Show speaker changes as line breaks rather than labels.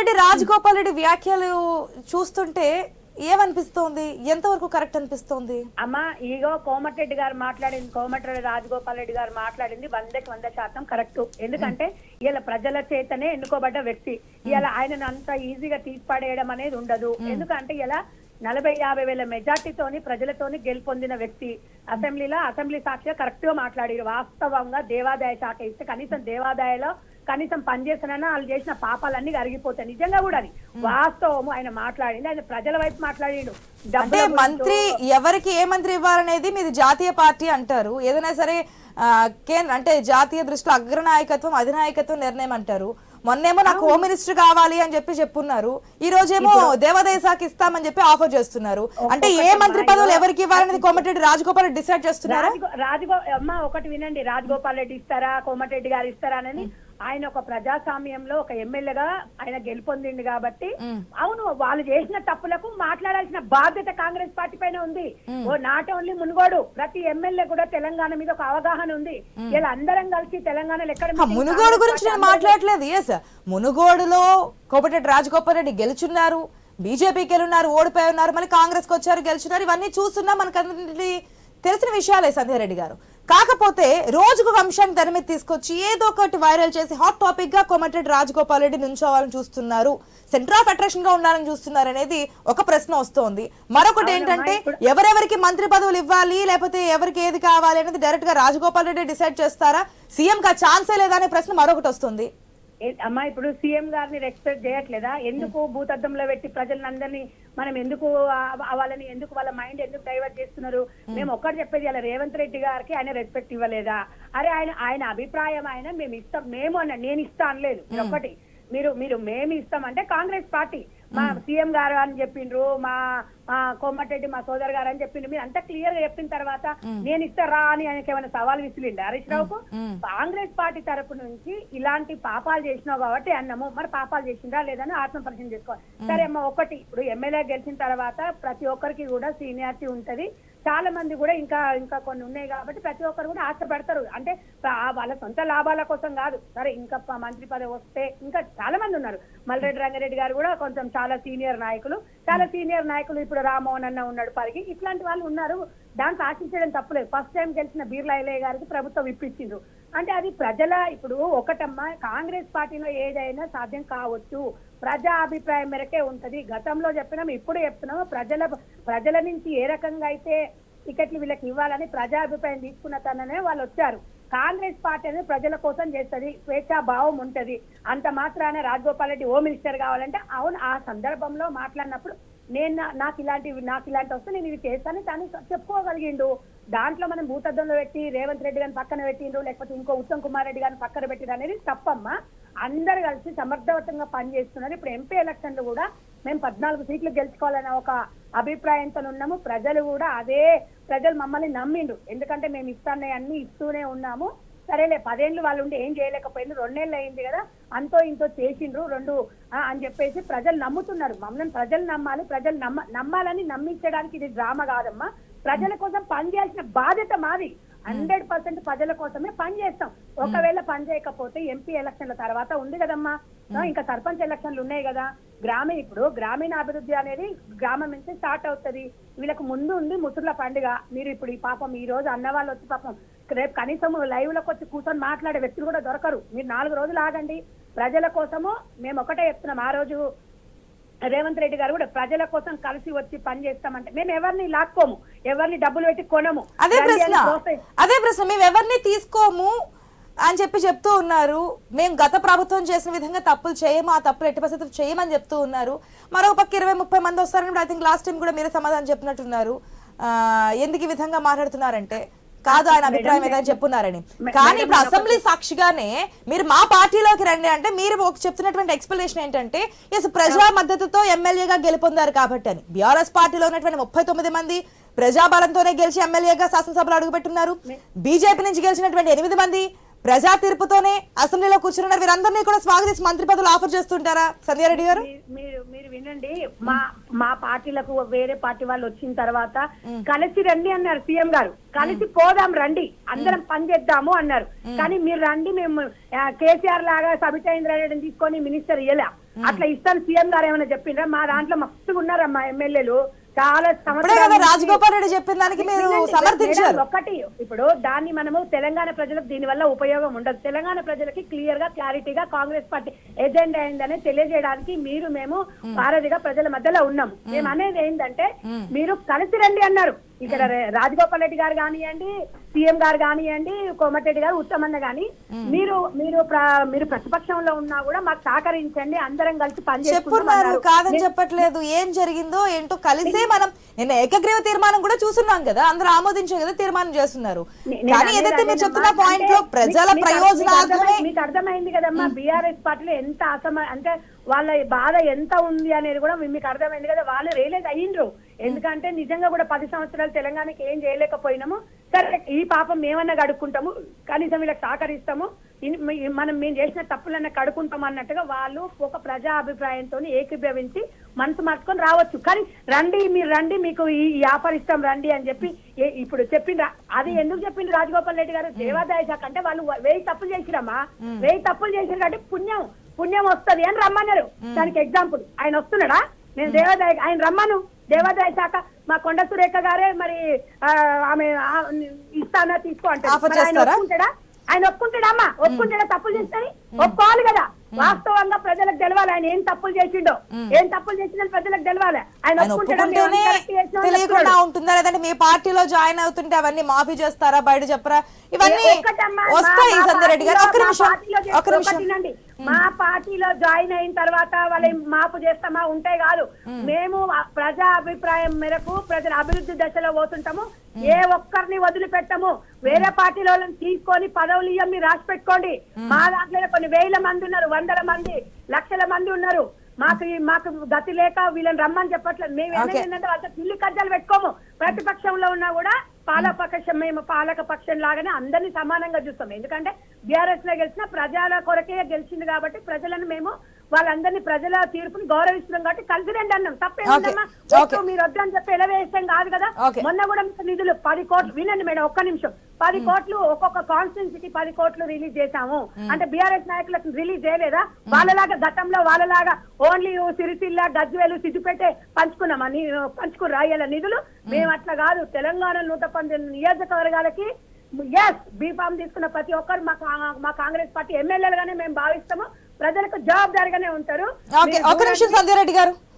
కోమటిరెడ్డి రాజగోపాల్ రెడ్డి వ్యాఖ్యలు చూస్తుంటే ఏమనిపిస్తోంది? ఎంతవరకు కరెక్ట్ అనిపిస్తోంది?
అమ్మ ఈగో కోమటిరెడ్డి గారు మాట్లాడింది కోమటిరెడ్డి రాజగోపాల్ రెడ్డి గారు మాట్లాడింది వందకి వంద శాతం కరెక్ట్. ఎందుకంటే ఇలా ప్రజల చేతనే ఎన్నుకోబడ్డ వ్యక్తి. ఇలా ఆయనను అంత ఈజీగా తీసిపడేయడం అనేది ఉండదు. ఎందుకంటే ఇలా నలభై యాభై వేల మెజార్టీతోని ప్రజలతోని గెలుపొందిన వ్యక్తి. అసెంబ్లీలో అసెంబ్లీ సాక్షిగా కరెక్ట్గా మాట్లాడారు. వాస్తవంగా దేవాదాయ శాఖ ఇస్తే కనీసం దేవాదాయలో కనీసం పనిచేసినా వాళ్ళు చేసిన పాపాలన్నీ అరిగిపోతాయి నిజంగా కూడా అది. వాస్తవము. ఆయన మాట్లాడింది ఆయన ప్రజల వైపు మాట్లాడిండు.
అంటే మంత్రి ఎవరికి ఏ మంత్రి ఇవ్వాలనేది మీది జాతీయ పార్టీ అంటారు. ఏదైనా సరే కేంద్ర అంటే జాతీయ దృష్టిలో అగ్రనాయకత్వం అధినాయకత్వం నిర్ణయం అంటారు. మొన్నేమో నాకు హోమ్ మినిస్టర్ కావాలి అని చెప్పి చెప్పున్నారు. ఈ రోజేమో దేవాదాయ శాఖ ఇస్తామని చెప్పి ఆఫర్ చేస్తున్నారు. అంటే ఏ మంత్రి పదవులు ఎవరికి ఇవ్వాలనేది కోమటిరెడ్డి రాజగోపాల్ రెడ్డి డిసైడ్ చేస్తున్నారా?
రాజగో అమ్మ ఒకటి వినండి. రాజగోపాల్ రెడ్డి ఇస్తారా? కోమటిరెడ్డి గారు ఇస్తారా? అని ఆయన ఒక ప్రజాస్వామ్యంలో ఒక ఎమ్మెల్యేగా ఆయన గెలుపొందింది కాబట్టి అవును వాళ్ళు చేసిన తప్పులకు మాట్లాడాల్సిన బాధ్యత కాంగ్రెస్ పార్టీ పైన ఉంది. ఓ నాట్ ఓన్లీ మునుగోడు ప్రతి ఎమ్మెల్యే కూడా తెలంగాణ మీద ఒక అవగాహన ఉంది. ఇలా అందరం కలిసి తెలంగాణలో ఎక్కడ
మునుగోడు గురించి నేను మాట్లాడలేదు ఎస్ మునుగోడులో కోమటిరెడ్డి రాజగోపాల్ రెడ్డి గెలుచున్నారు బీజేపీకి వెళ్ళున్నారు ఓడిపోయి ఉన్నారు మళ్ళీ కాంగ్రెస్కి వచ్చారు గెలుచున్నారు ఇవన్నీ చూస్తున్నా. మనకు తెలిసిన విషయాలే సంధ్యారెడ్డి గారు. కాకపోతే రోజుకు ఒక అంశాన్ని తెర మీద తీసుకొచ్చి ఏదో ఒకటి వైరల్ చేసి హాట్ టాపిక్గా కోమటిరెడ్డి రాజగోపాల్ రెడ్డి నుంచోవాలని చూస్తున్నారు. సెంటర్ ఆఫ్ అట్రాక్షన్గా ఉండాలని చూస్తున్నారు అనేది ఒక ప్రశ్న వస్తోంది. మరొకటి ఏంటంటే ఎవరెవరికి మంత్రి పదవులు ఇవ్వాలి లేకపోతే ఎవరికి ఏది కావాలి అనేది డైరెక్ట్గా రాజగోపాల్ రెడ్డి డిసైడ్ చేస్తారా? సీఎం కా ఛాన్సే లేదా అనే ప్రశ్న మరొకటి వస్తుంది.
అమ్మా ఇప్పుడు సీఎం గారిని రెస్పెక్ట్ చేయట్లేదా? ఎందుకు భూతద్దంలో పెట్టి ప్రజలందరినీ మనం ఎందుకు వాళ్ళని ఎందుకు వాళ్ళ మైండ్ ఎందుకు డైవర్ట్ చేస్తున్నారు? మేము. ఒక్కటి చెప్పేది అలా రేవంత్ రెడ్డి గారికి ఆయన రెస్పెక్ట్ ఇవ్వలేదా? అరే ఆయన ఆయన అభిప్రాయం ఆయన మేము ఇస్తాం మేము అన్న నేను ఇస్తా అనలేదు. మీరు ఒక్కటి మీరు మీరు మేము ఇస్తాం అంటే కాంగ్రెస్ పార్టీ. మా సీఎం గారు అని చెప్పిండ్రు మా మా కోమటిరెడ్డి మా సోదరు గారు అని చెప్పిండ్రు. మీరు అంతా క్లియర్గా చెప్పిన తర్వాత నేను ఇస్తారా అని ఆయనకి ఏమైనా సవాల్ విసిరిండి హరీష్ రావుకు? కాంగ్రెస్ పార్టీ తరపు నుంచి ఇలాంటి పాపాలు చేసినావు కాబట్టి అన్నము మరి పాపాలు చేసిందా లేదని ఆత్మ పరిశీలన చేసుకోవాలి. సరే అమ్మ ఒకటి ఇప్పుడు ఎమ్మెల్యే గెలిచిన తర్వాత ప్రతి ఒక్కరికి కూడా సీనియారిటీ ఉంటది. చాలా మంది కూడా ఇంకా ఇంకా కొన్ని ఉన్నాయి కాబట్టి ప్రతి ఒక్కరు కూడా ఆశపడతారు. అంటే ఆ వాళ్ళ సొంత లాభాల కోసం కాదు. సరే ఇంకా మంత్రి పదవి వస్తే ఇంకా చాలా మంది ఉన్నారు. మల్రెడ్డి రంగారెడ్డి గారు కూడా కొంచెం చాలా సీనియర్ నాయకులు. చాలా సీనియర్ నాయకులు ఇప్పుడు రామ్మోహన్ అన్న ఉన్నాడు పరిగి. ఇట్లాంటి వాళ్ళు ఉన్నారు. దాంట్లో ఆశించడం తప్పులేదు ఫస్ట్ టైం గెలిచిన బీర్లా గారికి ప్రభుత్వం ఇప్పించిండ్రు. అంటే అది ప్రజల ఇప్పుడు ఒకటమ్మా కాంగ్రెస్ పార్టీలో ఏదైనా సాధ్యం కావచ్చు. ప్రజా అభిప్రాయం మేరకే ఉంటది. గతంలో చెప్పినాం ఇప్పుడు చెప్తున్నాము ప్రజల ప్రజల నుంచి ఏ రకంగా అయితే టికెట్లు వీళ్ళకి ఇవ్వాలని ప్రజాభిప్రాయం తీసుకున్న తననే వాళ్ళు వచ్చారు. కాంగ్రెస్ పార్టీ అనేది ప్రజల కోసం చేస్తది స్వేచ్ఛా భావం ఉంటది. అంత మాత్రాన రాజగోపాల్ రెడ్డి హోమ్ మినిస్టర్ కావాలంటే అవును ఆ సందర్భంలో మాట్లాడినప్పుడు నేను నా- నాకు ఇలాంటివి నాకు ఇలాంటి వస్తే నేను ఇవి చేస్తాను తను చెప్పుకోగలిగిండు. దాంట్లో మనం భూతద్దంలో పెట్టి రేవంత్ రెడ్డి గారిని పక్కన పెట్టిండ్రు లేకపోతే ఇంకో ఉత్తమ్ కుమార్ రెడ్డి గారిని పక్కన పెట్టిండ్రు అనేది తప్పమ్మా. అందరు కలిసి సమర్థవంతంగా పనిచేస్తున్నారు. ఇప్పుడు ఎంపీ ఎలక్షన్లు కూడా మేము పద్నాలుగు సీట్లు గెలుచుకోవాలనే ఒక అభిప్రాయంతో ఉన్నాము. ప్రజలు కూడా అదే ప్రజలు మమ్మల్ని నమ్మిండ్రు. ఎందుకంటే మేము ఇస్తానే అన్ని ఇస్తూనే ఉన్నాము. సరేలే పదేళ్ళు వాళ్ళు ఉండి ఏం చేయలేకపోయింది రెండేళ్ళు అయింది కదా అంతో ఇంతో చేసిండ్రు రెండు ఆ, అని చెప్పేసి ప్రజలు నమ్ముతున్నారు. మమ్మల్ని ప్రజలు నమ్మాలి ప్రజలు నమ్మ నమ్మాలని నమ్మించడానికి ఇది డ్రామా కాదమ్మా. ప్రజల కోసం పనిచేయాల్సిన బాధ్యత మాది. హండ్రెడ్ పర్సెంట్ ప్రజల కోసమే పని చేస్తాం. ఒకవేళ పని చేయకపోతే ఎంపీ ఎలక్షన్ల తర్వాత ఉంది కదమ్మా. ఆ, ఇంకా సర్పంచ్ ఎలక్షన్లు ఉన్నాయి కదా. గ్రామీణ ఇప్పుడు గ్రామీణ అభివృద్ధి అనేది గ్రామం నుంచి స్టార్ట్ అవుతది. వీళ్ళకి ముందు ఉంది ముసుర్ల పండుగ. మీరు ఇప్పుడు ఈ పాపం ఈ రోజు అన్న వాళ్ళు వచ్చి పాపం రేపు కనీసం లైవ్లకు వచ్చి కూర్చొని మాట్లాడే వ్యక్తులు కూడా దొరకరు. మీరు నాలుగు రోజులు ఆగండి. ప్రజల కోసము మేము ఒకటే చెప్తున్నాం. ఆ రోజు రేవంత్ రెడ్డి గారు కూడా ప్రజల కోసం కలిసి వచ్చి పని చేస్తామంటే మేము ఎవరిని లాక్కోము ఎవరిని డబ్బులు పెట్టి కొనము.
అదే ప్రశ్న. అదే ప్రశ్న. మేము ఎవరిని తీసుకోము అని చెప్పి చెప్తూ ఉన్నారు. మేము గత ప్రభుత్వం చేసిన విధంగా తప్పులు చేయము ఆ తప్పులు ఎట్టి పరిస్థితులు చేయమని చెప్తూ ఉన్నారు. మరో పక్క ఇరవై ముప్పై మంది వస్తారని ఐ థింక్ లాస్ట్ టైం కూడా మీరే సమాధానం చెప్పినట్టున్నారు. ఎందుకు ఈ విధంగా మాట్లాడుతున్నారంటే కాదు ఆయన అభిప్రాయం ఏదని చెప్పున్నారని. కానీ ఇప్పుడు అసెంబ్లీ సాక్షిగానే మీరు మా పార్టీలోకి రండి అంటే మీరు ఒక చెప్తున్నటువంటి ఎక్స్ప్లెనేషన్ ఏంటంటే ఎస్ ప్రజా మద్దతుతో ఎమ్మెల్యేగా గెలుపొందారు కాబట్టి అని. బీఆర్ఎస్ పార్టీలో ఉన్నటువంటి ముప్పై తొమ్మిది మంది ప్రజాబలంతోనే గెలిచి ఎమ్మెల్యేగా శాసనసభలో అడుగుపెట్టున్నారు. బీజేపీ నుంచి గెలిచినటువంటి ఎనిమిది మంది ప్రజా తీర్పుతోనే అసెంబ్లీలో కూర్చున్నారు. వీరందరినీ కూడా స్వాగతించి మంత్రి పదవులు ఆఫర్ చేస్తుంటారా? సంధ్యారెడ్డి గారు?
మీరు మీరు వినండి. మా మా పార్టీలకు వేరే పార్టీ వాళ్ళు వచ్చిన తర్వాత కలిసి రండి అన్నారు సీఎం గారు. కలిసి పోదాం రండి. అందరం పని చేద్దాము అన్నారు. కానీ మీరు రండి మేము కేసీఆర్ లాగా సబితా ఇంద్రారెడ్డిని తీసుకొని మినిస్టర్ ఇయ్యలే. అట్లా ఇస్తాను సీఎం గారు ఏమైనా చెప్పిండ్రా? మా దాంట్లో మస్తుగా ఉన్నారమ్మా ఎమ్మెల్యేలు. చాలా సంవత్సరాల
రాజగోపాల్ రెడ్డి చెప్పిన దానికి మీరు సమర్థించారు.
ఒకటి ఇప్పుడు దాన్ని మనము తెలంగాణ ప్రజలకు దీని వల్ల ఉపయోగం ఉండదు. తెలంగాణ ప్రజలకి క్లియర్గా క్లారిటీగా కాంగ్రెస్ పార్టీ ఎజెండా అయిందని తెలియజేయడానికి మీరు మేము వారధిగా ప్రజల మధ్యలో ఉన్నాం. మేము. అనేది ఏంటంటే మీరు కలిసి రండి అన్నారు. ఇక్కడ రాజగోపాల్ రెడ్డి గారు కానివ్వండి సీఎం గారు కానివ్వండి కోమటిరెడ్డి గారు ఉత్తమన్న గాని మీరు మీరు మీరు ప్రతిపక్షంలో ఉన్నా కూడా మాకు సహకరించండి అందరం కలిసి అన్నారు.
కాదని చెప్పట్లేదు. ఏం జరిగిందో ఏంటో కలిసే మనం నిన్న ఏకగ్రీవ తీర్మానం కూడా చూస్తున్నాం కదా అందరూ ఆమోదించే కదా తీర్మానం చేస్తున్నారు. కానీ ఏదైతే మీరు. చెప్తున్న పాయింట్లో ప్రజల
మీకు- అర్థమైంది కదమ్మా బీఆర్ఎస్ పార్టీలో ఎంత అసమ అంటే వాళ్ళ బాధ ఎంత ఉంది అనేది కూడా మీకు అర్థమైంది కదా వాళ్ళు రియలైజ్ అయ్యిండ్రు. ఎందుకంటే నిజంగా కూడా పది సంవత్సరాలు తెలంగాణకి ఏం చేయలేకపోయినాము సరే ఈ పాపం మేమన్నా కడుక్కుంటాము కనీసం వీళ్ళకి సహకరిస్తాము మనం మేము చేసిన తప్పులన్నా కడుక్కుంటాం అన్నట్టుగా వాళ్ళు ఒక ప్రజా అభిప్రాయంతో ఏకీభవించి మనసు మార్చుకొని రావచ్చు. కానీ రండి మీరు రండి మీకు ఈ ఆఫర్ ఇస్తాం రండి అని చెప్పి ఇప్పుడు చెప్పిండ్రా. అది ఎందుకు చెప్పిండు రాజగోపాల్ రెడ్డి గారు? దేవాదాయ శాఖ అంటే వాళ్ళు వెయ్యి తప్పులు చేసిరమ్మా. వెయ్యి తప్పులు చేసిరు కాబట్టి పుణ్యం పుణ్యం వస్తది అని రమ్మన్నారు. దానికి ఎగ్జాంపుల్ ఆయన వస్తున్నాడా? నేను దేవాదాయ ఆయన రమ్మను. దేవాదాయ శాఖ మా కొండ సురేఖ గారే మరి ఆమె ఇస్తానా తీసుకో అంటే
Offer
మరి ఆయన? ఒప్పుకుంటాడా? ఆయన ఒప్పుకుంటాడా అమ్మా? ఒప్పుకుంటాడా తప్పులు చేస్తాయి ఒప్పుకోవాలి కదా. వాస్తవంగా ప్రజలకు తెలవాలి. ఆయన ఏం తప్పులు చేసిండో? ఏం తప్పులు చేసిందని ప్రజలకు తెలవాలి. ఆయన
ఆయన
ఒప్పుకుంటాడా?
మీ పార్టీలో జాయిన్ అవుతుంటే అవన్నీ మాఫీ చేస్తారా? బయట చెప్పరా? ఇవన్నీ వస్తాయి సంధ్యారెడ్డి గారు.
పార్టీలో-
నిమిషం
చేస్తే
నిమిషం.
మా పార్టీలో జాయిన్ అయిన తర్వాత వాళ్ళ మాపు చేస్తామా? ఉంటే కాదు. మేము ప్రజా అభిప్రాయం మేరకు ప్రజల అభివృద్ధి దశలో పోతుంటాము. ఏ ఒక్కరిని వదిలిపెట్టము. వేరే పార్టీలో వాళ్ళని తీసుకొని పదవులు ఇయ్యం రాసి పెట్టుకోండి. మా దాంట్లో కొన్ని వేల మంది ఉన్నారు వందల మంది లక్షల మంది ఉన్నారు. మాకు మాకు గతి లేక వీళ్ళని రమ్మని చెప్పట్లేదు. మేము. ఏంటంటే వాళ్ళతో పిల్లి కజ్జాలు పెట్టుకోము. ప్రతిపక్షంలో ఉన్నా కూడా పాలక పక్షం మేము పాలక పక్షం లాగానే అందరినీ సమానంగా చూస్తాం. ఎందుకంటే బీఆర్ఎస్లో గెలిచిన ప్రజల కొరకే గెలిచింది కాబట్టి ప్రజలను మేము వాళ్ళందరినీ ప్రజల తీర్పుని గౌరవిస్తున్నాం కాబట్టి కలిసి రండి అన్నాం. వద్దు, మీరు వద్దని చెప్పి ఎలవేస్తాం కాదు కదా.
Okay.
మొన్న కూడా నిధులు పది కోట్లు వినండి మేడం ఒక్క నిమిషం. పది కోట్లు ఒక్కొక్క కాన్స్టిట్యున్సీకి పది కోట్లు రిలీజ్ చేశాము. అంటే బీఆర్ఎస్ నాయకులకు రిలీజ్ చేయలేదా? వాళ్ళలాగా గతంలో వాళ్ళలాగా ఓన్లీ సిరిసిల్ల గజ్వేలు సిద్దిపేట పంచుకున్నామా? నీ- పంచుకుర్రా ఇలా నిధులు? మేము. అట్లా కాదు. తెలంగాణ నూట పంతొమ్మిది నియోజకవర్గాలకి ఎస్ బీఫామ్ తీసుకున్న ప్రతి ఒక్కరు మా మా కాంగ్రెస్ పార్టీ ఎమ్మెల్యేలుగానే మేము భావిస్తాము. ప్రజలకు జవాబుదారిగానే ఉంటారు.
ఒక్క నిమిషం సంధ్యారెడ్డి గారు.